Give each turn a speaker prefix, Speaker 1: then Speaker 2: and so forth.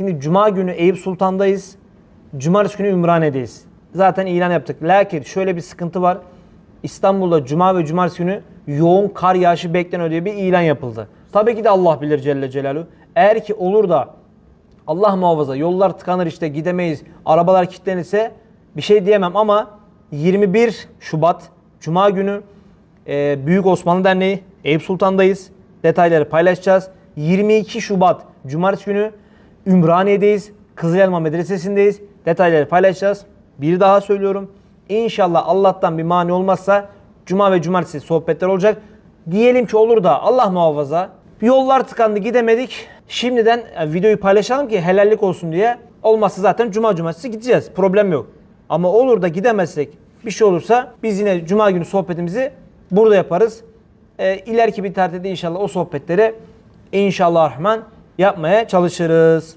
Speaker 1: Şimdi Cuma günü Eyüp Sultan'dayız. Cumartesi günü Ümraniye'deyiz. Zaten ilan yaptık. Lakin şöyle bir sıkıntı var. İstanbul'da Cuma ve Cumartesi günü yoğun kar yağışı bekleniyor diye bir ilan yapıldı. Tabii ki de Allah bilir Celle Celaluhu. Eğer ki olur da Allah muhafaza yollar tıkanır işte gidemeyiz, arabalar kilitlenirse bir şey diyemem ama 21 Şubat Cuma günü e, Büyük Osmanlı Derneği Eyüp Sultan'dayız. Detayları paylaşacağız. 22 Şubat Cumartesi günü Ümraniye'deyiz. Kızılelma Medresesi'ndeyiz. Detayları paylaşacağız. Bir daha söylüyorum. İnşallah Allah'tan bir mani olmazsa Cuma ve Cumartesi sohbetler olacak. Diyelim ki olur da Allah muhafaza yollar tıkandı gidemedik. Şimdiden e, videoyu paylaşalım ki helallik olsun diye. Olmazsa zaten Cuma Cumartesi gideceğiz. Problem yok. Ama olur da gidemezsek bir şey olursa biz yine Cuma günü sohbetimizi burada yaparız. E, ileriki bir tarihte de inşallah o sohbetleri inşallah Rahman yapmaya çalışırız.